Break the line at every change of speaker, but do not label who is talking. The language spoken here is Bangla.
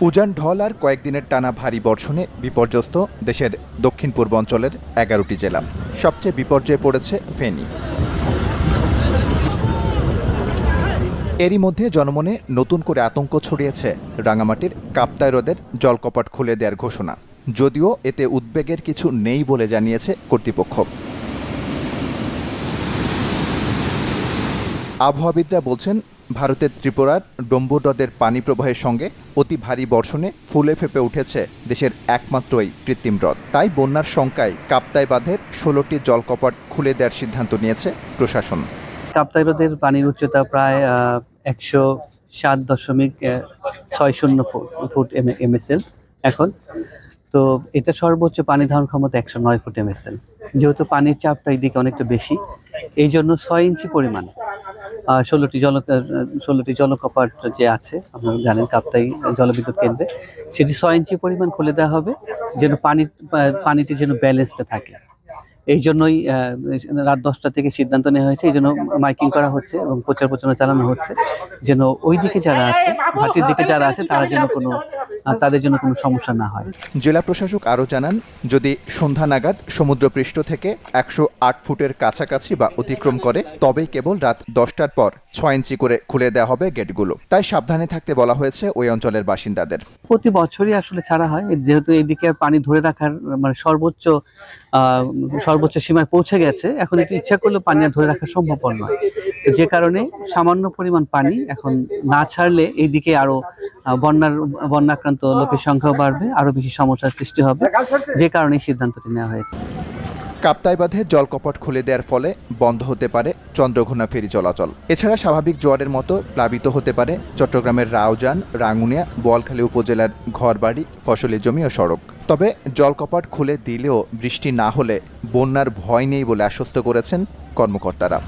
উজান ঢল আর কয়েকদিনের টানা ভারী বর্ষণে বিপর্যস্ত দেশের দক্ষিণ পূর্বাঞ্চলের এগারোটি জেলা। সবচেয়ে বিপর্যয়ে পড়েছে ফেনী। এরই মধ্যে জনমনে নতুন করে আতঙ্ক ছড়িয়েছে রাঙামাটির কাপ্তাই হ্রদের জলকপাট খুলে দেওয়ার ঘোষণা। যদিও এতে উদ্বেগের কিছু নেই বলে জানিয়েছে কর্তৃপক্ষ। আবহাওয়াবিদরা বলছেন, ভারতের ত্রিপুরার ডম্বুর হ্রদের পানি প্রবাহের সঙ্গে অতি ভারী বর্ষণে ফুলে ফেপে উঠেছে দেশের একমাত্র এই কৃত্রিম হ্রদ। তাই বন্যার শঙ্কায় কাপ্তাই বাঁধের ষোলোটি জলকপাট খুলে দেওয়ার সিদ্ধান্ত নিয়েছে প্রশাসন।
কাপ্তাই হ্রদের পানির উচ্চতা প্রায় একশো সাত দশমিক ছয় শূন্য ফুট ফুট এমএসএল এখন। তো এটা সর্বোচ্চ পানি ধারণ ক্ষমতা একশো নয় ফুট এমএসএল। যেহেতু পানির চাপটা এই দিকে অনেকটা বেশি এই জন্য ছয় ইঞ্চি পরিমাণ ষোলোটি জল ষোলোটি জলকপাট যে আছে, আপনারা জানেন কাপ্তাই জলবিদ্যুৎ কেন্দ্রে, সেটি ছয় ইঞ্চি পরিমাণ খুলে দেওয়া হবে, যেন পানি পানিতে যেন ব্যালেন্সটা থাকে। এই জন্যই রাত দশটা থেকে সিদ্ধান্ত নেওয়া হয়েছে, এই জন্য মাইকিং করা হচ্ছে এবং প্রচার প্রচারণা চালানো হচ্ছে, যেন ওই দিকে যারা আছে, ঘাটির দিকে যারা আছে, তারা যেন কোনো তাদের জন্য কোনো সমস্যা না হয়।
জেলা প্রশাসক আরও জানান যদি সন্ধ্যা নাগাদ সমুদ্রপৃষ্ঠ থেকে একশো আট ফুটের কাছাকাছি বা অতিক্রম করে তবেই কেবল রাত দশটার পর ছয় ইঞ্চি করে খুলে দেওয়া হবে গেটগুলো। তাই সাবধানে থাকতে বলা হয়েছে ওই অঞ্চলের বাসিন্দাদের।
প্রতি বছরই আসলে ছাড়া হয়। যেহেতু এইদিকে পানি ধরে রাখার মানে সর্বোচ্চ সর্বোচ্চ সীমায় পৌঁছে গেছে এখন একটু ইচ্ছা করলে পানি আর ধরে রাখা সম্ভব নয় যে কারণে সামান্য পরিমাণ পানি এখন না ছাড়লে এইদিকে আরও বন্যার, বন্যাক্রান্ত লোকের সংখ্যাও বাড়বে, আরও বেশি সমস্যার সৃষ্টি হবে। যে কারণে সিদ্ধান্তটি নেওয়া হয়েছে।
কাপ্তাই বাঁধে জলকপট খুলে দেওয়ার ফলে বন্ধ হতে পারে চন্দ্রঘোনা ফেরি চলাচল। এছাড়া স্বাভাবিক জোয়ারের মতো প্লাবিত হতে পারে চট্টগ্রামের রাউজান, রাঙ্গুনিয়া, বোয়ালখালী উপজেলার ঘরবাড়ি ফসলি জমি ও সড়ক। তবে জলকপাট খুলে দিলেও বৃষ্টি না হলে বন্যার ভয় নেই বলে আশ্বস্ত করেছেন কর্মকর্তারা।